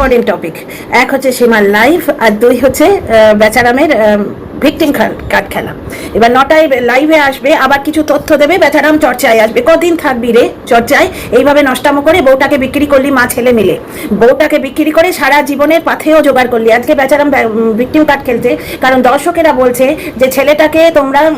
Important topic এক হচ্ছে সীমার লাইফ আর দুই হচ্ছে বেচারামের ভিক্টিম কার্ড খেলা। এবার নটায় লাইভে আসবে, আবার কিছু তথ্য দেবে বেচারাম চর্চায় আসবে। কদিন থাকবি রে চর্চায়? এইভাবে নষ্টামো করে বউটাকে বিক্রি করলি মা ছেলে মিলে। বউটাকে বিক্রি করে সারা জীবনের পাথেও জোগাড় করলি। আজকে বেচারাম ভিক্টিম কার্ড খেলছে। কারণ দর্শকেরা বলছে যে, ছেলেটাকে তোমরা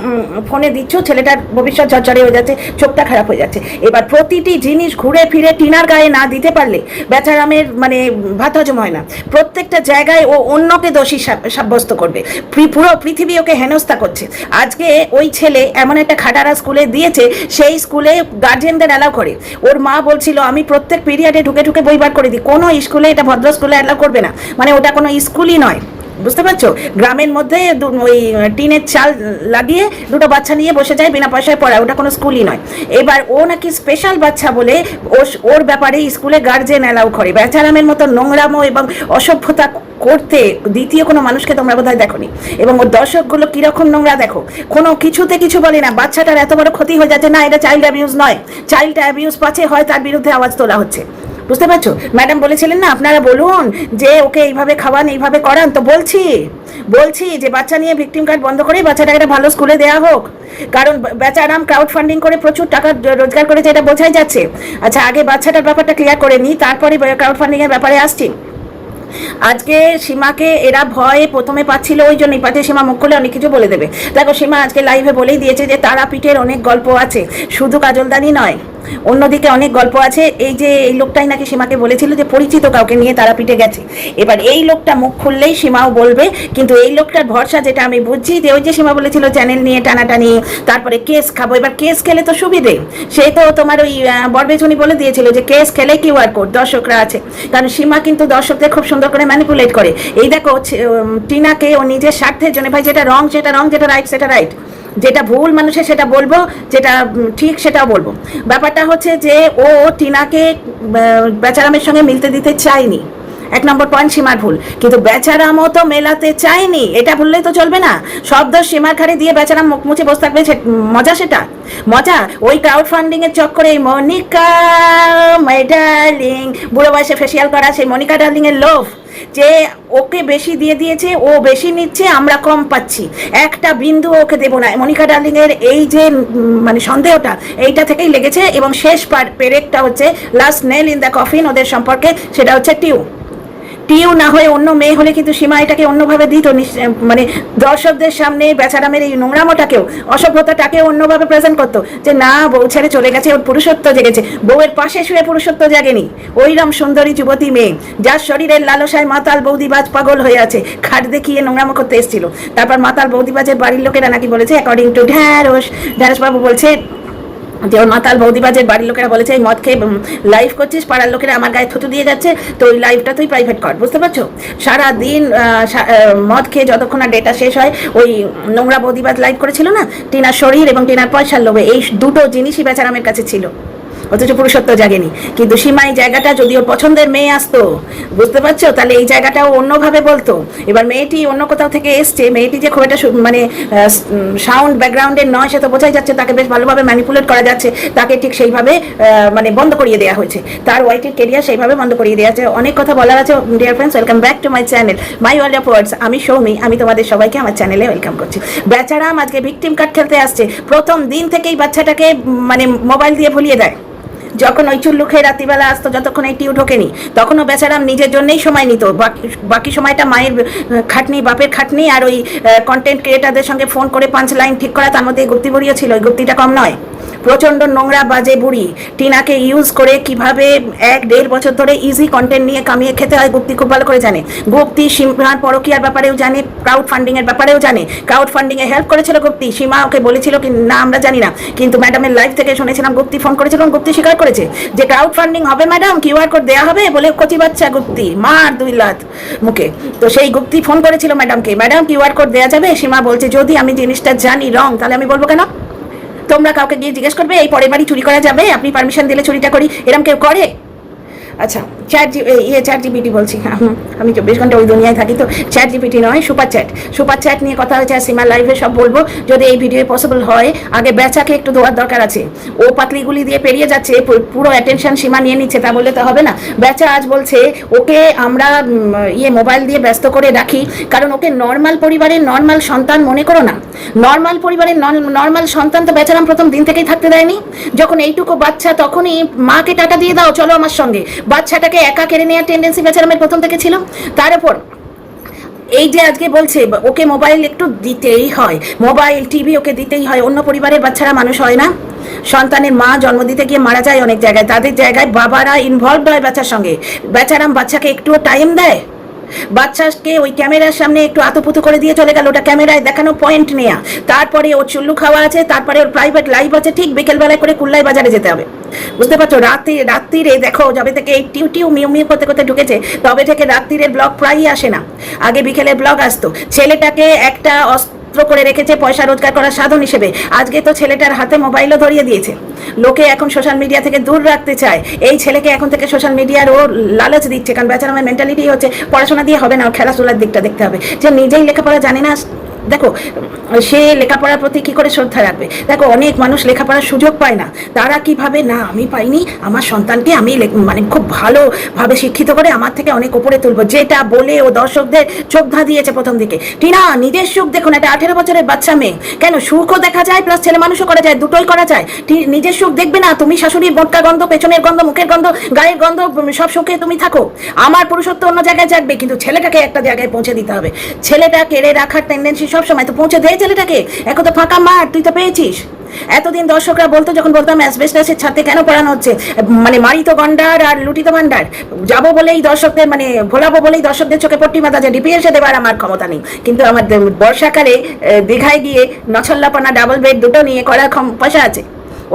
ফোনে দিচ্ছ, ছেলেটার ভবিষ্যৎ ঝরঝরে হয়ে যাচ্ছে, চোখটা খারাপ হয়ে যাচ্ছে। এবার প্রতিটি জিনিস ঘুরে ফিরে টিনার গায়ে না দিতে পারলে বেচারামের মানে ভাত হজম হয় না। প্রত্যেকটা জায়গায় ও অন্যকে দোষী সাব- সাব্যস্ত করবে। পুরো পৃথিবী ওকে হেনস্থা করছে। আজকে ওই ছেলে এমন একটা খাটারা স্কুলে দিয়েছে, সেই স্কুলে গার্জেনদের অ্যালাউ করে। ওর মা বলছিল, আমি প্রত্যেক পিরিয়ডে ঢুকে ঢুকে বই বার করে দিই। কোনো স্কুলে এটা ভদ্র স্কুলে অ্যালাউ করবে না। মানে ওটা কোনো স্কুলই নয়। বুঝতে পারছ? গ্রামের মধ্যে ওই টিনের চাল লাগিয়ে দুটো বাচ্চা নিয়ে বসে যায়, বিনা পয়সায় পড়া ওটা কোনো স্কুলই নয়। এবার ও নাকি স্পেশাল বাচ্চা বলে ওর ব্যাপারে স্কুলে গার্জেন অ্যালাউ করে। বেচারামের মতো নোংরামো এবং অসভ্যতা করতে দ্বিতীয় কোনো মানুষকে তোমরা বোধহয় দেখোনি। এবং ওর দর্শকগুলো কীরকম নোংরা দেখো? কোনো কিছুতে কিছু বলে না। বাচ্চাটার এত বড় ক্ষতি হয়ে যাচ্ছে। না, এটা চাইল্ড অ্যাবিউজ নয়। চাইল্ড অ্যাবিউজ পাচ্ছে হয় তার বিরুদ্ধে আওয়াজ তোলা হচ্ছে। বুঝতে পারছ? ম্যাডাম বলেছিলেন না, আপনারা বলুন যে ওকে এইভাবে খাওয়ান, এইভাবে করান, তো বলছি। বলছি যে বাচ্চা নিয়ে ভিকটিম কার্ড বন্ধ করে বাচ্চাটাকে একটা ভালো স্কুলে দেওয়া হোক। কারণ বেচারাম ক্রাউড ফান্ডিং করে প্রচুর টাকা রোজগার করেছে, এটা বোঝাই যাচ্ছে। আচ্ছা আগে বাচ্চাটার ব্যাপারটা ক্লিয়ার করে নিই, তারপরে ক্রাউড ফান্ডিং এর ব্যাপারে আসছি। আজকে সীমাকে এরা ভয়ে প্রথমে পাচ্ছিল, ওই জন্যই পাচ্ছে সীমা মুখ খুলে অনেক কিছু বলে দেবে। দেখো, সীমা আজকে লাইভে বলেই দিয়েছে যে তারাপীঠের অনেক গল্প আছে, শুধু কাজলদানি নয়। অন্যদিকে অনেক গল্প আছে, এই যে এই লোকটাই নাকি সীমাকে বলেছিল যে পরিচিত কাউকে নিয়ে তারাপীঠে গেছে। এবার এই লোকটা মুখ খুললেই সীমাও বলবে, কিন্তু এই লোকটার ভরসা যেটা আমি বুঝছি যে ওই যে সীমা বলেছিল চ্যানেল নিয়ে টানাটানি, তারপরে কেস খাব, এবার কেস খেলে তো সুবিধে। সে তো তোমার ওই বরবেচুনি বলে দিয়েছিল যে কেস খেলে কিউআর কোড দর্শকরা আছে। কারণ সীমা কিন্তু দর্শকদের খুব সুন্দর করে ম্যানিপুলেট করে। এই দেখো টিনাকে ও নিজের স্বার্থের জন্য, ভাই, যেটা রং সেটা রং যেটা রাইট সেটা রাইট যেটা ভুল মানুষের সেটা বলব, যেটা ঠিক সেটাও বলব। ব্যাপারটা হচ্ছে যে ও টিনাকে বেচারামের সঙ্গে মিলতে দিতে চায়নি। এক নম্বর পয়েন্ট সীমার ভুল। কিন্তু বেচারামও তো মেলাতে চায়নি। এটা ভুললেই তো চলবে না। শব্দ সীমার ঘাড়ে দিয়ে বেচারাম মুখ মুছে বসে থাকবে মজা সেটা। মজা, ওই ক্রাউড ফান্ডিং এর চক্করে এই মনিকা মাই ডার্লিং বুড়ো বয়সে ফেসিয়াল করা সেই মনিকা ডার্লিং এর লোভ। যে ওকে বেশি দিয়ে দিয়েছে, ও বেশি নিচ্ছে, আমরা কম পাচ্ছি। একটা বিন্দু ওকে দেবো না। মনিকা ডার্লিং এর এই যে মানে সন্দেহটা, এইটা থেকেই লেগেছে এবং শেষ পার, পেরেকটা হচ্ছে last nail in the coffin ওদের সম্পর্কে, সেটা হচ্ছে টিউ। টিউ না হয়ে অন্য মেয়ে হলে কিন্তু সীমা এটাকে অন্যভাবে দিত মানে দর্শকদের সামনে বেচারামের এই নোংরামোটাকেও, অসভ্যতাটাকেও অন্যভাবে প্রেজেন্ট করতো। যে না, বউ ছেড়ে চলে গেছে, ওর পুরুষত্ব জেগেছে, বউয়ের পাশে শুয়ে পুরুষত্ব জাগেনি। ওইরম সুন্দরী যুবতী মেয়ে, যার শরীরের লালসায় মাতাল বৌদিবাজ পাগল হয়ে আছে, খাট দেখিয়ে নোংরামো করতে এসেছিল। তারপর মাতাল বৌদিবাজের বাড়ির লোকেরা নাকি বলেছে অ্যাকর্ডিং টু ঢ্যাঁড়স ঢ্যাঁড়স বাবু বলছে যে ওর মাতাল বৌদিবাজের বাড়ির লোকেরা বলেছে মদ খেয়ে লাইভ করছিস, পাড়ার লোকেরা আমার গায়ে থুতু দিয়ে যাচ্ছে, তো ওই লাইভটা তুই প্রাইভেট কর। বুঝতে পারছ? সারাদিন মদ খেয়ে যতক্ষণ না ডেটা শেষ হয়, ওই নোংরা বৌদিবাজ লাইভ করেছিল না, টিনার শরীর এবং টিনার পয়সার লোভে, এই দুটো জিনিসই বেচারামের কাছে ছিল। অথচ পুরুষত্ব জাগেনি। কিন্তু সীমা এই জায়গাটা যদিও পছন্দের মেয়ে আসতো, বুঝতে পারছ? তাহলে এই জায়গাটাও অন্যভাবে বলতো। এবার মেয়েটি অন্য কোথাও থেকে এসছে, মেয়েটি যে খুব একটা মানে সাউন্ড ব্যাকগ্রাউন্ডের নয়, সে তো বোঝাই যাচ্ছে, তাকে বেশ ভালোভাবে ম্যানিপুলেট করা যাচ্ছে। তাকে ঠিক সেইভাবে মানে বন্ধ করিয়ে দেওয়া হয়েছে। তার ওয়াইটির কেরিয়ার সেইভাবে বন্ধ করিয়ে দেওয়া আছে অনেক কথা বলার আছে dear friends welcome back to my channel my world of words আমি সৌমি, আমি তোমাদের সবাইকে আমার চ্যানেলে ওয়েলকাম করছি। বেচারাম আজকে ভিকটিম কার্ড খেলতে আসছে। প্রথম দিন থেকেই বাচ্চাটাকে মানে মোবাইল দিয়ে ভুলিয়ে দেয়। যখন ওই চুল্লু খেয়ে রাত্রিবেলা আসতো, যতক্ষণ এই টিউ ঢোকেনি, তখনও বেচারাম নিজের জন্যেই সময় নিত। বাকি বাকি সময়টা মায়ের খাটনি, বাপের খাটনি আর ওই কন্টেন্ট ক্রিয়েটারদের সঙ্গে ফোন করে পাঁচ লাইন ঠিক করা, তার মধ্যে গুপ্তি ভরিয়েছিল ছিল। ওই গুপ্তিটা কম নয়। প্রচণ্ড নোংরা বাজে বুড়ি। টিনাকে ইউজ করে কীভাবে এক দেড় বছর ধরে ইজি কন্টেন্ট নিয়ে কামিয়ে খেতে হয় গুপ্তি খুব ভালো করে জানে। গুপ্তি, সীমার পরকিয়ার ব্যাপারেও জানে ক্রাউড ফান্ডিং এর ব্যাপারেও জানে। ক্রাউড ফান্ডিং এ হেল্প করেছিল গুপ্তি, সীমা ওকে বলেছিল কি, না, আমরা জানি না। কিন্তু ম্যাডামের লাইফ থেকে শুনেছিলাম গুপ্তি ফোন করেছিলাম গুপ্তি স্বীকার করেছে যে ক্রাউড ফান্ডিং হবে ম্যাডাম কিউআর কোড দেওয়া হবে? বলে, কচি বাচ্চা, গুপ্তি, মার দুই লাত মুখে। তো সেই গুপ্তি ফোন করেছিল ম্যাডামকে ম্যাডাম কিউআর কোড দেওয়া যাবে? সীমা বলছে, যদি আমি জিনিসটা জানি রং, তাহলে আমি বলব কেন? তোমরা কাউকে গিয়ে জিজ্ঞেস করবে, এই পরের বাড়ি চুরি করা যাবে? আপনি পারমিশন দিলে চুরিটা করি। এরম কেউ করে? আচ্ছা চ্যাট জি ইয়ে চ্যাট জিপিটি বলছি হ্যাঁ, আমি চব্বিশ ঘণ্টা ওই দুনিয়ায় থাকি তো চ্যাট জিপিটি নয় সুপার চ্যাট সুপার চ্যাট নিয়ে কথা হয়েছে আর সীমা লাইভে সব বলব যদি এই ভিডিও পসিবল হয় আগে বেচাকে একটু দেওয়ার দরকার আছে। ও পাতলিগুলি দিয়ে পেরিয়ে যাচ্ছে পুরো অ্যাটেনশন সীমা নিয়ে নিচ্ছে তা বললে তো হবে না। বেচা আজ বলছে ওকে আমরা ইয়ে মোবাইল দিয়ে ব্যস্ত করে রাখি কারণ ওকে নর্মাল পরিবারের নর্মাল সন্তান মনে করো না। নর্মাল পরিবারের নর্মাল সন্তান তো বেচারাম প্রথম দিন থেকেই থাকতে দেয়নি। যখন এইটুকু বাচ্চা তখনই মাকে টাকা দিয়ে দাও চলো আমার সঙ্গে। বাচ্চাটাকে একা কেড়ে নেওয়ার টেন্ডেন্সি বেচারামের প্রথম থেকে ছিল। তার উপর এই যে আজকে বলছে, ওকে মোবাইল একটু দিতেই হয়। মোবাইল টিভি ওকে দিতেই হয়। অন্য পরিবারের বাচ্চারা মানুষ হয় না। সন্তানের মা জন্ম দিতে গিয়ে মারা যায় অনেক জায়গায়। তাদের জায়গায় বাবারা ইনভলভ হয় বাচ্চার সঙ্গে। বেচারাম বাচ্চাকে একটুও টাইম দেয়। বাচ্চাকে ওই ক্যামেরার সামনে একটু আতপুতু করে দিয়ে চলে গেল ওটা ক্যামেরায় দেখানো পয়েন্ট নেয়া। তারপরে ওর চুল্লু খাওয়া আছে, তারপরে ওর প্রাইভেট লাইফ আছে, ঠিক বিকেলবেলায় করে কুল্লাই বাজারে যেতে হবে। বুঝতে পারছ? রাত্রি রাত্রিরে দেখো, যবে থেকে এই টিউ টিউ, মিউ মিউ করতে করতে ঢুকেছে, তবে থেকে রাত্রিরে ব্লগ প্রায়ই আসে না। আগে বিকেলের ব্লগ আসতো। ছেলেটাকে একটা অস্ত্র করে রেখেছে পয়সা রোজগার করার সাধন হিসেবে। আজকে তো ছেলেটার হাতে মোবাইলও ধরিয়ে দিয়েছে। লোকে এখন সোশ্যাল মিডিয়া থেকে দূর রাখতে চায়। এই ছেলেকে এখন থেকে সোশ্যাল মিডিয়ার ও লালচ দিচ্ছে। কারণ বেচারা আমার মেন্টালিটি হচ্ছে, পড়াশোনা দিয়ে হবে না, খেলাধুলার দিকটা দেখতে হবে। যে নিজেই লেখাপড়া জানে না দেখো, সে লেখাপড়ার প্রতি কি করে শ্রদ্ধা রাখবে? দেখো, অনেক মানুষ লেখাপড়ার সুযোগ পায় না। তারা কীভাবে, না, আমি পাইনি, আমার সন্তানকে আমি মানে খুব ভালোভাবে শিক্ষিত করে আমার থেকে অনেক উপরে তুলবো। যেটা বলে ও দর্শকদের চোখ ধা দিয়েছে প্রথম দিকে। টিনা, নিজের সুখ দেখুন, একটা আঠেরো বছরের বাচ্চা মেয়ে। কেন? সুখও দেখা যায় প্লাস ছেলে মানুষও করা যায়, দুটোই করা যায়। নিজের সুখ দেখবে না, তুমি শাশুড়ি বোটকা গন্ধ, পেছনের গন্ধ, মুখের গন্ধ, গায়ের গন্ধ সব সুখে তুমি থাকো। আমার পুরুষত্ব অন্য জায়গায় যাকবে কিন্তু ছেলেটাকে একটা জায়গায় পৌঁছে দিতে হবে। ছেলেটা কেড়ে রাখার টেন্ডেন্সি সব সময় তো পৌঁছে দে ছেলেটাকে। এখন তো ফাঁকা মার তুই তো পেয়েছিস। এতদিন দর্শকরা বলতো যখন বলতাম অ্যাসবেস্টাসের ছাদে কেন পড়ানো হচ্ছে? মানে মারিত গন্ডার আর লুটিত ভান্ডার। যাব বলেই দর্শকদের মানে ভোলাবো বলেই দর্শকদের চোখে পট্টি মাথা যে ডিপিএসে দেবার আমার ক্ষমতা নেই। কিন্তু আমার বর্ষাকালে দীঘায় গিয়ে নছল্লাপনা, ডাবল বেড দুটো নিয়ে করার পয়সা আছে।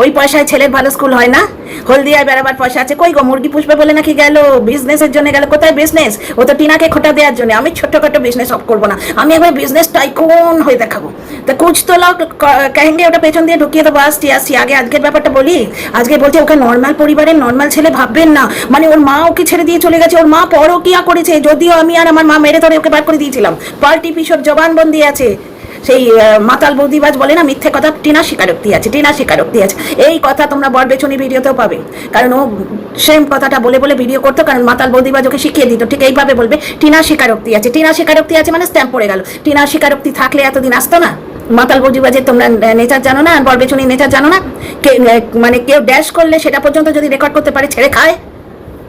ওই পয়সায় ছেলের ভালো স্কুল হয় না? হলদিয়ায় বেড়াবার পয়সা আছে। কই গো, মুরগি পুষবে বলে নাকি গেল? বিজনেসের জন্য গেল। কোথায় বিজনেস ও তো টিনাকে খোটা দেওয়ার জন্য। আমি ছোট্টখাটো বিজনেস অফ করব না। আমি একবার বিজনেস টাইকুন হয়ে দেখাবো। তা কুচ তো লোক কাহেঙ্গে ওটা পেছন দিয়ে ঢুকিয়ে দেবো। আসছি আসছি। আগে আজকের ব্যাপারটা বলি। আজকে বলছে ওকে নর্মাল পরিবারের নর্মাল ছেলে ভাববেন না। মানে ওর মা ওকে ছেড়ে দিয়ে চলে গেছে। ওর মা পরকিয়া করেছে। যদিও আমি আর আমার মা মেরে ধরে ওকে বার করে দিয়েছিলাম। পাল্টি পিসব জবানবন্দি আছে। সেই মাতাল বৌদিবাজ বলে না, মিথ্যে কথা টিনা স্বীকারোক্তি আছে, টিনা স্বীকারোক্তি আছে। এই কথা তোমরা বর বেচনি ভিডিওতেও পাবে। কারণ ও সেম কথাটা বলে বলে ভিডিও করতো, কারণ মাতাল বৌদিবাজ ওকে শিখিয়ে দিত, ঠিক এইভাবে বলবে, টিনা স্বীকারোক্তি আছে, টিনা স্বীকারোক্তি আছে মানে স্ট্যাম্প পড়ে গেল। টিনা স্বীকারোক্তি থাকলে এতদিন আসতো না? মাতাল বৌদিবাজের তোমরা নেচার জানো না আর বর বেচনি নেচার জানো না? মানে কেউ ড্যাশ করলে সেটা পর্যন্ত যদি রেকর্ড করতে পারে, ছেড়ে খায়।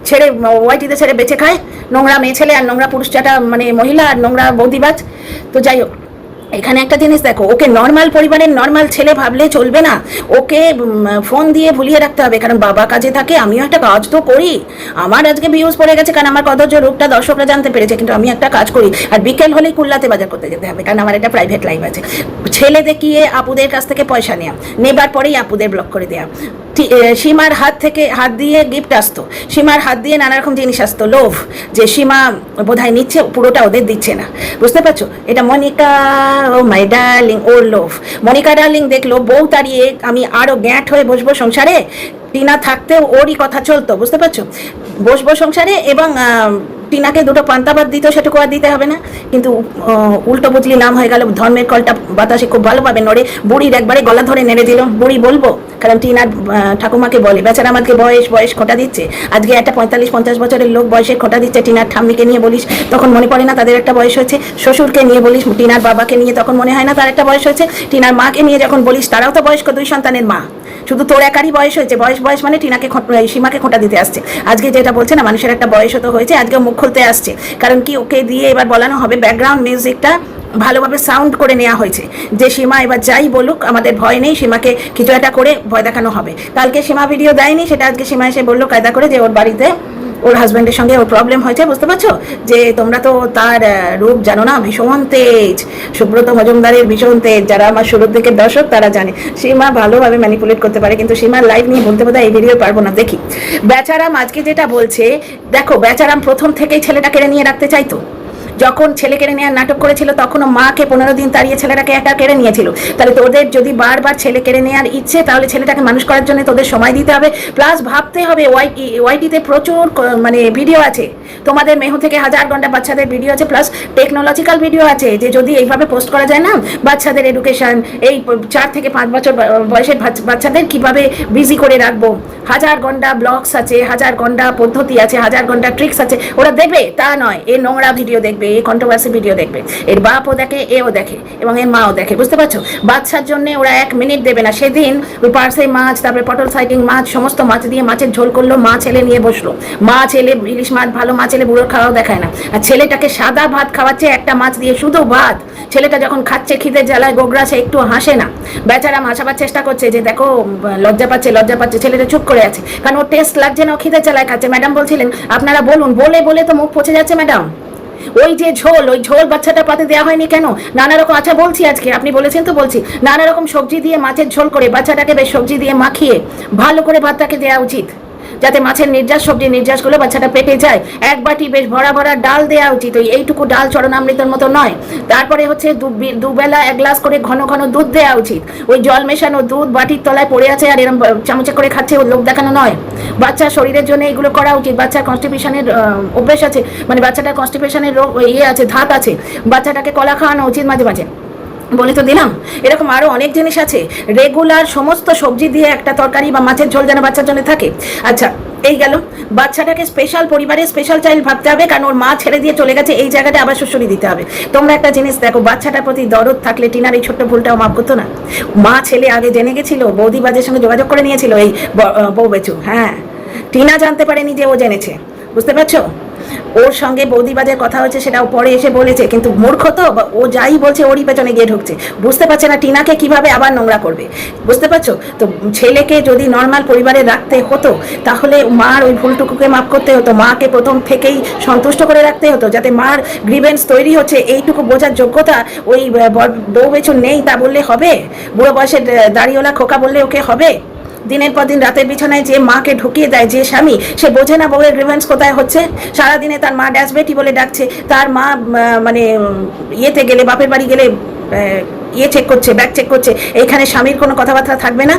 ছেড়ে ওয়াইটিতে ছেড়ে বেঁচে খায়। নোংরা মেয়ে ছেলে আর নোংরা পুরুষ মানে মহিলা আর নোংরা বৌদিবাজ। তো যাই হোক এখানে একটা জিনিস দেখো, ওকে নর্মাল পরিবারের নর্মাল ছেলে ভাবলে চলবে না। ওকে ফোন দিয়ে ভুলিয়ে রাখতে হবে, কারণ বাবা কাজে থাকে, আমিও একটা কাজ তো করি। আমার আজকে ভিউজ পড়ে গেছে, কারণ আমার কদর্য রূপটা দর্শকরা জানতে পেরেছে, কিন্তু আমি একটা কাজ করি। আর বিকেল হলেই কুল্লাতে বাজার করতে যেতে হবে, কারণ আমার একটা প্রাইভেট লাইফ আছে। ছেলে দেখিয়ে আপুদের কাছ থেকে পয়সা নেওয়া নেবার পরেই আপুদের ব্লক করে দেওয়া সীমার হাত থেকে হাত দিয়ে গিফট আসতো। সীমার হাত দিয়ে নানা রকম জিনিস আসতো। লোভ, যে সীমা বোধহয় নিচ্ছে, পুরোটা ওদের দিচ্ছে না। বুঝতে পারছ? এটা মনিকা, ও মাই ডার্লিং, ওর লোভ। মনিকা ডার্লিং দেখল, বউ তাড়িয়ে আমি আরও গ্যাট হয়ে বসবো সংসারে। টিনা থাকতেও ওরই কথা চলতো, বুঝতে পারছ? বসবো সংসারে এবং টিনাকে দুটো পান্তাবাদ দিত সেটুকু আর দিতে হবে না। কিন্তু উল্টো বুঝলি নাম হয়ে গেল, ধর্মের কলটা বাতাসে খুব ভালোভাবে নড়ে, বুড়ির একবারে গলা ধরে নেড়ে দিল, বুড়ি বলব, কারণ টিনার ঠাকুমাকে বলে, বেচারা আমাকে বয়স বয়স খোটা দিচ্ছে। আজকে একটা পঁয়তাল্লিশ, পঞ্চাশ বছরের লোক বয়সে খোটা দিচ্ছে টিনার ঠাম্মিকে নিয়ে বলিস, তখন মনে পড়ে না তাদের একটা বয়স হয়েছে? শ্বশুরকে নিয়ে বলিস, টিনার বাবাকে নিয়ে তখন মনে হয় না তার একটা বয়স হয়েছে? টিনার মাকে নিয়ে যখন বলিস, তারাও তো বয়স্ক, দুই সন্তানের মা। শুধু তোর একারই বয়স হয়েছে, বয়স বয়স মানে টিনাকে সীমাকে খোঁটা দিতে আসছে। আজকে যেটা বলছে না, মানুষের একটা বয়স তো হয়েছে আজকে মুখ খুলতে আসছে। কারণ কি ওকে দিয়ে এবার বলানো হবে ব্যাকগ্রাউন্ড মিউজিকটা ভালোভাবে সাউন্ড করে নেওয়া হয়েছে। যে সীমা এবার যাই বলুক, আমাদের ভয় নেই, সীমাকে কিছু একটা করে ভয় দেখানো হবে। কালকে সীমা ভিডিও দেয়নি, সেটা আজকে সীমা এসে বলল কায়দা করে যে ওর বাড়িতে ওর হাজব্যান্ডের সঙ্গে ওর প্রবলেম হয়েছে, বুঝতে পারছ? যে তোমরা তো তার রূপ জানো না, ভীষণ তেজ। সুব্রত মজুমদারের ভীষণ তেজ, যারা আমার শুরুর দিকের দর্শক, তারা জানে। সীমা ভালোভাবে ম্যানিপুলেট করতে পারে, কিন্তু সীমার লাইভ নিয়ে বলতে বোধহয় এই ভিডিও পারব না। দেখি। বেচারাম আজকে যেটা বলছে, দেখো, বেচারাম প্রথম থেকেই ছেলেটা কেড়ে নিয়ে রাখতে চাইতো। যখন ছেলে কেড়ে নেওয়ার নাটক করেছিল, তখনও মাকে পনেরো দিন তাড়িয়ে ছেলেটাকে একা কেড়ে নিয়েছিল। তাহলে তোদের যদি বারবার ছেলে কেড়ে নেওয়ার ইচ্ছে, তাহলে ছেলেটাকে মানুষ করার জন্য তোদের সময় দিতে হবে। প্লাস ভাবতে হবে ওয়াইটি ওয়াইটিতে প্রচুর মানে ভিডিও আছে। তোমাদের মেহু থেকে হাজার ঘণ্টা বাচ্চাদের ভিডিও আছে প্লাস টেকনোলজিক্যাল ভিডিও আছে, যে যদি এইভাবে পোস্ট করা যায় না, বাচ্চাদের এডুকেশন এই চার থেকে পাঁচ বছর বয়সের বাচ্চাদের কীভাবে বিজি করে রাখব। হাজার ঘণ্টা ব্লগস আছে, হাজার ঘণ্টা পদ্ধতি আছে, হাজার ঘণ্টা ট্রিক্স আছে, ওরা দেখবে, তা নয়, এ নোংরা ভিডিও দেখবে, এ কন্ট্রোভার্সি ভিডিও দেখবে, এর বাপও দেখে, এও দেখে, এবং এর মাও দেখে, বুঝতে পারছ? বাচ্চার জন্য ওরা এক মিনিট দেবে না, সেদিন ওই পার্সে মাছ, তারপরে পটল সাইটিং মাছ, সমস্ত মাছ দিয়ে মাছের ঝোল করল, মা ছেলে নিয়ে বসল। মা ছেলে ইলিশ মাছ, ভালো মা ছেলে বুড়ো খাওয়াও দেখায় না। আর ছেলেটাকে সাদা ভাত খাওয়াচ্ছে, একটা মাছ দিয়ে শুধু ভাত। ছেলেটা যখন খাচ্ছে খিদে জ্বালায় গোগড়াছে একটু হাসে না। বেচারা মাছাবার চেষ্টা করছে যে, দেখো, লজ্জা পাচ্ছে লজ্জা পাচ্ছে, ছেলেটা চুপ করে আছে। কারণ ওর টেস্ট লাগছে না, ও খেতে চালায় খাচ্ছে। ম্যাডাম বলছিলেন, আপনারা বলুন, বলে বলে তো মুখ পচে যাচ্ছে ম্যাডাম ওই যে ঝোল, ওই ঝোল বাচ্চাটা পাতে দেওয়া হয়নি কেন? নানা রকম আচ্ছা বলছি আজকে, আপনি বলেছেন তো বলছি, নানা রকম সবজি দিয়ে মাছের ঝোল করে বাচ্চাটাকে বেশ সবজি দিয়ে মাখিয়ে ভালো করে ভাতটাকে দেওয়া উচিত। যাতে মাছের নির্যাস, সবজি নির্যাসগুলো বাচ্চাটা পেটে যায়। এক বাটি বেশ ভরা ভরা ডাল দেওয়া উচিত। ওই এইটুকু ডাল চরণামৃতের মতো নয়। তারপরে হচ্ছে দুবেলা এক গ্লাস করে ঘন ঘন দুধ দেওয়া উচিত। ওই জল মেশানো দুধ বাটির তলায় পড়ে আছে আর এরকম চামচে করে খাচ্ছে লোক দেখানো নয়। বাচ্চার শরীরের জন্য এগুলো করা উচিত। বাচ্চার কনস্টিপেশনের অভ্যেস আছে। মানে বাচ্চাটার কনস্টিপেশনের রোগ ইয়ে আছে, ধাত আছে। বাচ্চাটাকে কলা খাওয়ানো উচিত মাঝে মাঝে। বলে তো দিলাম। এরকম আরও অনেক জিনিস আছে। রেগুলার সমস্ত সবজি দিয়ে একটা তরকারি বা মাছের ঝোল যেন বাচ্চার জন্য থাকে। আচ্ছা এই গেল। বাচ্চাটাকে স্পেশাল পরিবারে স্পেশাল চাইল্ড ভাবতে হবে, কারণ ওর মা ছেড়ে দিয়ে চলে গেছে, এই জায়গাটা আবার শ্বশুরি দিতে হবে। তোমরা একটা জিনিস দেখো, বাচ্চাটার প্রতি দরদ থাকলে টিনার এই ছোট্ট ভুলটাও মাফ করতো না। মা ছেলে আগে জেনে গেছিল, বৌদি বাজের সঙ্গে যোগাযোগ করে নিয়েছিল এই বউ বেচু হ্যাঁ। টিনা জানতে পারেনি যে ও জেনেছে। বুঝতে পারছ? ওর সঙ্গে বৌদিবাজের কথা হচ্ছে সেটা পরে এসে বলেছে, কিন্তু মূর্খ তো ও যাই বলছে ওরই পেছনে গিয়ে ঢুকছে। বুঝতে পারছে না টিনাকে কীভাবে আবার নোংরা করবে। বুঝতে পারছ? তো ছেলেকে যদি নর্মাল পরিবারে রাখতে হতো, তাহলে মার ওই ভুলটুকুকে মাফ করতে হতো, মাকে প্রথম থেকেই সন্তুষ্ট করে রাখতে হতো, যাতে মার গ্রিভেন্স তৈরি হচ্ছে, এইটুকু বোঝার যোগ্যতা ওই বউ বেচু নেই তা বললে হবে? বুড়ো বয়সের দাড়িওয়ালা খোকা বললে ওকে হবে? দিনের পর দিন রাতের বিছানায় যে মাকে ঢুকিয়ে দেয় যে স্বামী, সে বোঝে না বউয়ের গ্রিভেন্স কোথায় হচ্ছে। সারাদিনে তার মা ড্যাশ বেটি বলে ডাকছে। তার মা মানে ইয়েতে গেলে, বাপের বাড়ি গেলে ইয়ে চেক করছে ব্যাগ চেক করছে। এইখানে স্বামীর কোনো কথাবার্তা থাকবে না?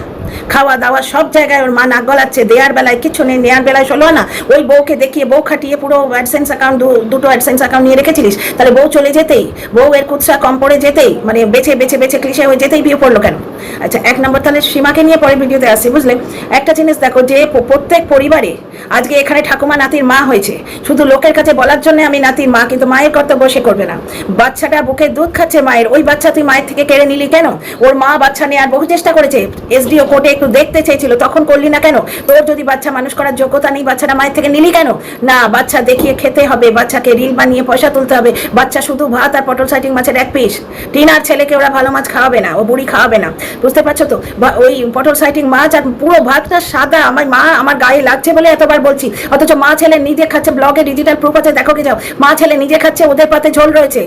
খাওয়া দাওয়া সব জায়গায় ওর মা নাক গলাচ্ছে, দেয়ার বেলায় কিছু নেই, নেয়ার বেলায় চলো না, ওই বউকে দেখিয়ে বউ খাটিয়ে পুরো অ্যাডসেন্স অ্যাকাউন্ট দুটো অ্যাডসেন্স অ্যাকাউন্ট নিয়ে রেখেছিলিস, তাহলে বউ চলে যেতেই, বউ এর কুৎসা কম পড়ে যেতেই মানে বেছে বেছে বেছে ক্লিশে হয়ে যেতেই বিয়ে পড়ল কেন? আচ্ছা এক নম্বর তাহলে সীমাকে নিয়ে পরের ভিডিওতে আসছি বুঝলে? একটা জিনিস দেখো, যে প্রত্যেক পরিবারে আজকে এখানে ঠাকুমা নাতির মা হয়েছে, শুধু লোকের কাছে বলার জন্য আমি নাতির মা, কিন্তু মায়ের কর্তব্য সে করবে না। বাচ্চাটা বুকে দুধ খাচ্ছে মায়ের, ওই বাচ্চা তুই মায়ের থেকে কেড়ে নিলি কেন? ওর মা বাচ্চা নেওয়ার বহু চেষ্টা করেছে এসডিও কোর্টে একটু দেখতে চেয়েছিল। তখন করলি না কেন? তোর যদি বাচ্চা মানুষ করার যোগ্যতা নেই, বাচ্চাটা মায়ের থেকে নিলি কেন? না, বাচ্চা দেখিয়ে খেতে হবে, বাচ্চাকে রিল বানিয়ে পয়সা তুলতে হবে। বাচ্চা শুধু ভাত আর পটল সাইটিং মাছের এক পিস। টিনার ছেলেকে ওরা ভালো মাছ খাওয়াবে না, ও বুড়ি খাওয়াবে না। বুঝতে পারছ তো? ওই পটল সাইটিং মাছ আর পুরো ভাতটা সাদা, আমার মা আমার গায়ে লাগছে বলে এতবার বলছি। অথচ মা ছেলে নিজে খাচ্ছে ব্লগে ডিজিটাল প্রুফ আছে, দেখো কি যাও। মা ছেলে নিজে খাচ্ছে, ওদের পাতে ঝোল রয়েছে।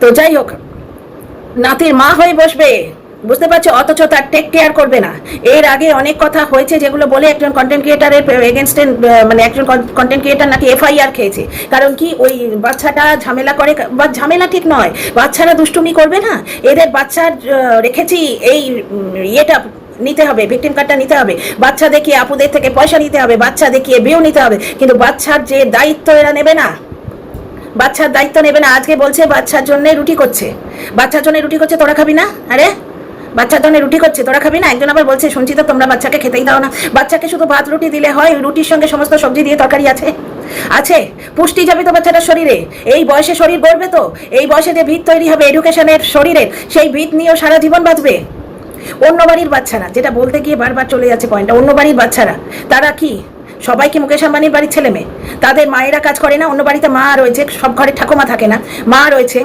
তো যাই হোক, নাতির মা হয়ে বসবে। বুঝতে পারছ? অথচ তার টেক কেয়ার করবে না। এর আগে অনেক কথা হয়েছে যেগুলো বলে একজন কন্টেন্ট ক্রিয়েটারের এগেনস্টে মানে একজন কন্টেন্ট ক্রিয়েটার নাকি এফআইআর খেয়েছে। কারণ কি ওই বাচ্চাটা ঝামেলা করে, বা ঝামেলা ঠিক নয়, বাচ্চারা দুষ্টুমি করবে না? এদের বাচ্চার রেখেছি এই ইয়েটা নিতে হবে ভিকটিম কার্ডটা নিতে হবে। বাচ্চা দেখিয়ে আপুদের থেকে পয়সা নিতে হবে, বাচ্চা দেখিয়ে বিয়েও নিতে হবে। কিন্তু বাচ্চার যে দায়িত্ব এরা নেবে না, বাচ্চার দায়িত্ব নেবে না। আজকে বলছে বাচ্চার জন্য রুটি করছে। বাচ্চার জন্য রুটি করছে, তোরা খাবি না? আরে বাচ্চার জন্য রুটি করছে, তোরা খাবি না? একজন আবার বলছে, শুনছি তো তোমরা বাচ্চাকে খেতেই দাও না। বাচ্চাকে শুধু ভাত, রুটি দিলে হয়, রুটির সঙ্গে সমস্ত সবজি দিয়ে তরকারি আছে। আছে, পুষ্টি যাবে তো বাচ্চাটার শরীরে। এই বয়সে শরীর গড়বে তো? এই বয়সে যে ভিত তৈরি হবে এডুকেশনের শরীরের, সেই ভিত নিয়েও সারা জীবন বাঁচবে। অন্য বাড়ির বাচ্চারা, যেটা বলতে গিয়ে বারবার চলে যাচ্ছে পয়েন্টটা অন্য বাড়ির বাচ্চারা, তারা কি? সবাই কি মুকেশ আম্বানির বাড়ির ছেলে মেয়ে তাদের মায়েরা কাজ করে না? অন্য বাড়িতে মা রয়েছে, সব ঘরে ঠাকুমা থাকে না। মা রয়েছে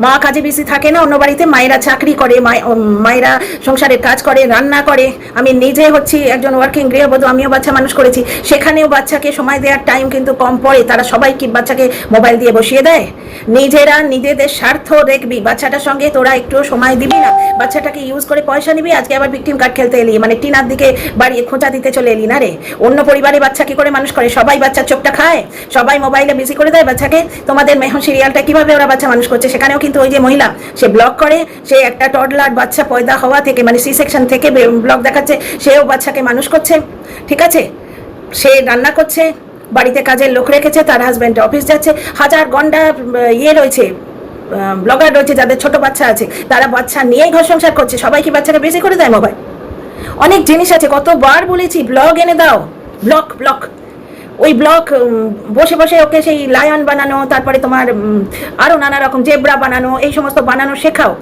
মা কাজে বেশি থাকে না, অন্য বাড়িতে মায়েরা চাকরি করে, মায়- মায়েরা সংসারের কাজ করে, রান্না করে। আমি নিজে হচ্ছি একজন ওয়ার্কিং গৃহবধূ, আমিও বাচ্চা মানুষ করেছি। সেখানেও বাচ্চাকে সময় দেওয়ার টাইম কিন্তু কম পড়ে। তারা সবাই কি বাচ্চাকে মোবাইল দিয়ে বসিয়ে দেয়? নিজেরা নিজেদের স্বার্থ দেখবি। বাচ্চাটার সঙ্গে তোরা একটু সময় দিবি না। বাচ্চাটাকে ইউজ করে পয়সা নিবি, আজকে আবার ভিকটিম কার্ড খেলতে এলি। মানে টিনার দিকে বাড়িয়ে খোঁচা দিতে চলে এলি না রে। অন্য পরিবারে বাচ্চা কি করে মানুষ করে? সবাই বাচ্চার চোখটা খায়। সবাই মোবাইলে বেশি করে দেয় বাচ্চাকে। তোমাদের মেহন সিরিয়ালটা কীভাবে ওরা বাচ্চা মানুষ করছে? সেখানেও কিন্তু ওই যে মহিলা, সে ব্লগ করে, সে একটা টডলার বাচ্চা পয়দা হওয়া থেকে মানে সি সেকশন থেকে ব্লগ দেখাচ্ছে, সেও বাচ্চাকে মানুষ করছে, ঠিক আছে? সে রান্না করছে, বাড়িতে কাজের লোক রেখেছে, তার হাজব্যান্ড অফিস যাচ্ছে, হাজার গন্ডা ইয়ে রয়েছে ব্লগার রয়েছে যাদের ছোট বাচ্চা আছে, তারা বাচ্চা নিয়েই ঘর সংসার করছে, সবাই কি বাচ্চাকে বেশি করে দেয় মোবাইল অনেক জিনিস আছে, কতবার বলেছি ব্লগ এনে দাও ব্লক ব্লক ওই ব্লক বসে বসে ওকে সেই লায়ন বানানো, তারপরে তোমার আরও আরও নানা রকম জেব্রা বানানো, এই সমস্ত বানানো শেখাও।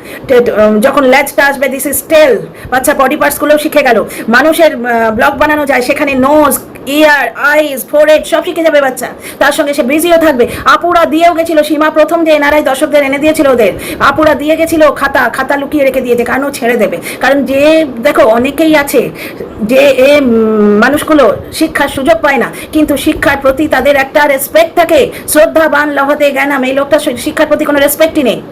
যখন ল্যাচটা আসবে দিস ইজ টেল বাচ্চা বডি পার্টসগুলোও শিখে গেল। মানুষের ব্লক বানানো যায়, সেখানে নোজ ইয়ার আইস ফোরেড সব শিখে যাবে বাচ্চা। তার সঙ্গে সে বিজিও থাকবে। আপুরা দিয়েও গেছিল সীমা প্রথম যে এনআরআই দর্শকদের এনে দিয়েছিল ওদের। আপুরা দিয়ে গেছিল খাতা খাতা লুকিয়ে রেখে দিয়েছে কারণ ও ছেড়ে দেবে। কারণ যে, দেখো, অনেকেই আছে যে এ মানুষগুলো শিক্ষার সুযোগ পায় না। কিন্তু শিক্ষার প্রতি তাদের একটা রেসপেক্ট থাকে। শ্রদ্ধাবান লহতে জ্ঞানাম, এই লোকটা শিক্ষার প্রতি কোনো রেসপেক্টই নেই।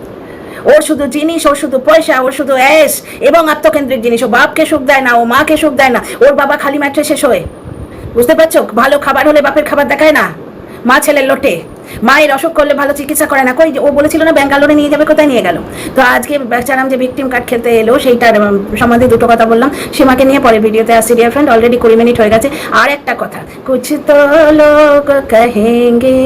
ওর শুধু জিনিস, ওর শুধু পয়সা, ওর শুধু অ্যাস এবং আত্মকেন্দ্রিক জিনিস। ও বাপকে সুখ দেয় না, ও মাকে সুখ দেয় না। ওর বাবা খালি ম্যাট্রে শেষ হয়ে বুঝতে পারছ? ভালো খাবার হলে বাপের খাবার দেখায় না। মা ছেলের লোটে। মায়ের অসুখ করলে ভালো চিকিৎসা করে না। কই ও বলেছিল না ব্যাঙ্গালোরে নিয়ে যাবে, কোথায় নিয়ে গেল? তো আজকে বেচারাম যে ভিকটিম কার্ড খেলতে এলো, সেইটার সম্বন্ধে দুটো কথা বললাম। সীমাকে নিয়ে পরে ভিডিওতে আসছি ডিয়ার ফ্রেন্ড অলরেডি কুড়ি মিনিট হয়ে গেছে। আর একটা কথা, কুছ তো লোক কহেঙ্গে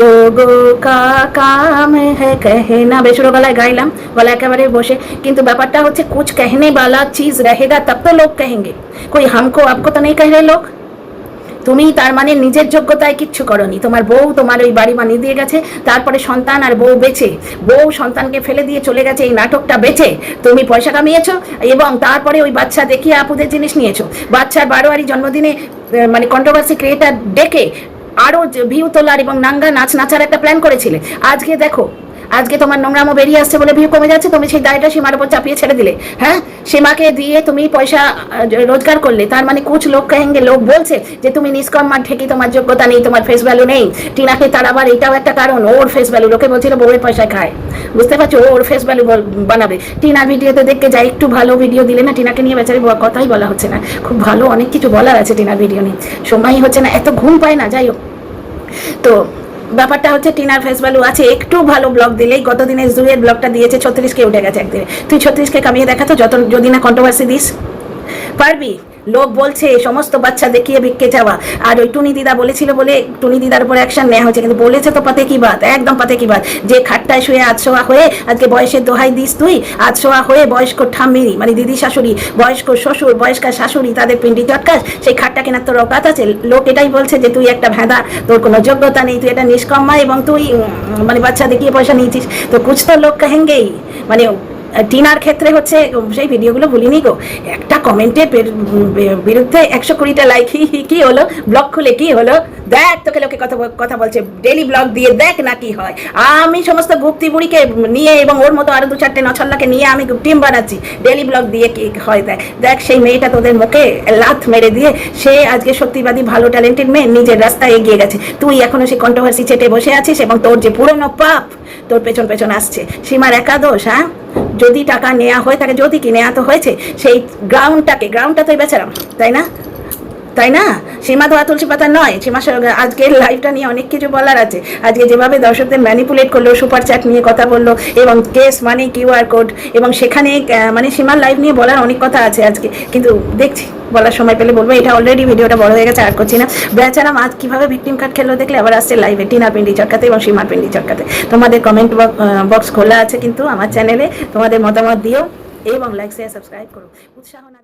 লোক কা কাম হে কহে না। বেশুর গলায় গাইলাম গলা একেবারে বসে। কিন্তু ব্যাপারটা হচ্ছে কুচ কহনে বালা চিজ রহেগা, তব তো লোক কহেঙ্গে। কই হামকো, আপকো তো নেই কহে লোক। তুমি তার মানে নিজের যোগ্যতায় কিচ্ছু করনি। তোমার বউ তোমার ওই বাড়ি বানিয়ে দিয়ে গেছে, তারপরে সন্তান আর বউ বেঁচে। বউ সন্তানকে ফেলে দিয়ে চলে গেছে, এই নাটকটা বেঁচে। তুমি পয়সা কামিয়েছো এবং তারপরে ওই বাচ্চা দেখিয়ে আপুদের জিনিস নিয়েছো। বাচ্চার বারোয়ারি জন্মদিনে মানে কন্ট্রোভার্সি ক্রিয়েটার ডেকে আরও ভিউ তোলার এবং নাঙ্গা নাচ নাচার একটা প্ল্যান করেছিলে। আজকে দেখো আজকে তোমার নোংরামো বেরিয়ে আসছে বলে ভিউ কমে যাচ্ছে, তুমি সেই দায়টা সীমার উপর চাপিয়ে ছেড়ে দিলে। হ্যাঁ? সীমাকে দিয়ে তুমি পয়সা রোজগার করলে, তার মানে কুচ লোক কহেঙ্গে লোক বলছে যে, তুমি নিষ্কর্মা ঠেকি তোমার যোগ্যতা নেই, তোমার ফেস ভ্যালু নেই। টিনাকে তার আবার এটাও একটা কারণ, ওর ফেস ভ্যালু লোকে বলছিল বউয়ের পয়সায় খায়। বুঝতে পারছ? ওর ফেস ভ্যালু বানাবে। টিনার ভিডিওতে দেখতে যাই একটু ভালো ভিডিও দিলে না, টিনাকে নিয়ে বেচারি কথাই বলা হচ্ছে না। খুব ভালো অনেক কিছু বলার আছে টিনার ভিডিও নিয়ে। সময়ই হচ্ছে না, এত ঘুম পায় না, যাই হোক। তো ব্যাপারটা হচ্ছে টিনার ফেস ভ্যালু আছে, একটু ভালো ব্লগ দিলেই গত দিনে জুয়ের ব্লগটা দিয়েছে ছত্রিশকে উঠে গেছে একদিনে। তুই ছত্রিশকে কামিয়ে দেখাতো যত যদি না কন্ট্রোভার্সি দিস। পারবি? লোক বলছে, সমস্ত বাচ্চা দেখিয়ে বিক্কে যাওয়া আর ওই টুনি দিদা বলেছিল বলে টুনি দিদার উপর অ্যাকশন নেওয়া হয়েছে। কিন্তু বলেছে তো পাতে কি বাত? একদম পাতে কি বাত? যে খাটটায় শুয়ে আতশোয়া হয়ে, আজকে বয়সের দোহাই দিস তুই আতশোয়া হয়ে বয়স্ক ঠাম্মি মানে দিদি শাশুড়ি, বয়স্ক শ্বশুর, বয়স্কা শাশুড়ি, তাদের পিন্ডি চটকাস, সেই খাটটা কেনার তোর অকাত আছে? লোক এটাই বলছে যে তুই একটা ভেদা, তোর কোনো যোগ্যতা নেই, তুই এটা নিষ্কম্মা এবং তুই মানে বাচ্চা দেখিয়ে পয়সা নিয়েছিস। তো কুছ তো লোক কাহেঙ্গেই? মানে টিনার ক্ষেত্রে হচ্ছে, সেই ভিডিওগুলো ভুলিনি গো। একটা কমেন্টের বিরুদ্ধে একশো কুড়িটা লাইক কি হলো? ব্লগ খুলে কি হলো? দেখ তোকে লোকে কথা কথা বলছে ডেলি ব্লগ দিয়ে দেখ না কি হয়। আমি সমস্ত গুপ্তি বুড়িকে নিয়ে এবং ওর মতো আরও দু চারটে নছল্লাকে নিয়ে আমি টিম বানাচ্ছি। ডেলি ব্লগ দিয়ে কি হয় দেখ। দেখ সেই মেয়েটা তোদের মুখে লাথ মেরে দিয়ে সে আজকে সত্যিবাদী, ভালো ট্যালেন্টেড মেয়ে নিজের রাস্তায় এগিয়ে গেছে। তুই এখনও সেই কন্ট্রোভার্সি চেটে বসে আছিস এবং তোর যে পুরনো পাপ তোর পেছন পেছন আসছে। সীমার একাদশ হ্যাঁ? যদি টাকা নেওয়া হয়ে থাকে যদি কি নেওয়া তো হয়েছে, সেই গ্রাউন্ডটাকে গ্রাউন্ডটা তো বেচারাম তাই না? তাই না? সীমা ধোয়া তুলসী পাতা নয়। সীমা আজকের লাইভটা নিয়ে অনেক কিছু বলার আছে। আজকে যেভাবে দর্শকদের ম্যানিপুলেট করল সুপার চ্যাট নিয়ে কথা বলল, এবং কেস মানে কিউআর কোড এবং সেখানে মানে সীমার লাইভ নিয়ে বলার অনেক কথা আছে আজকে। কিন্তু দেখছি, বলার সময় পেলে বলব, এটা অলরেডি ভিডিওটা বড় হয়ে গেছে, আর করছি না। বেচারাম আজ কীভাবে ভিকটিম কার্ড খেললো দেখলে, আবার আসছে লাইভে টিনার পিন্ডি চটকাতে এবং সীমার পিন্ডি চটকাতে তোমাদের কমেন্ট বক্স খোলা আছে কিন্তু আমার চ্যানেলে তোমাদের মতামত দিও, এবং লাইক শেয়ার সাবস্ক্রাইব করো। উৎসাহ না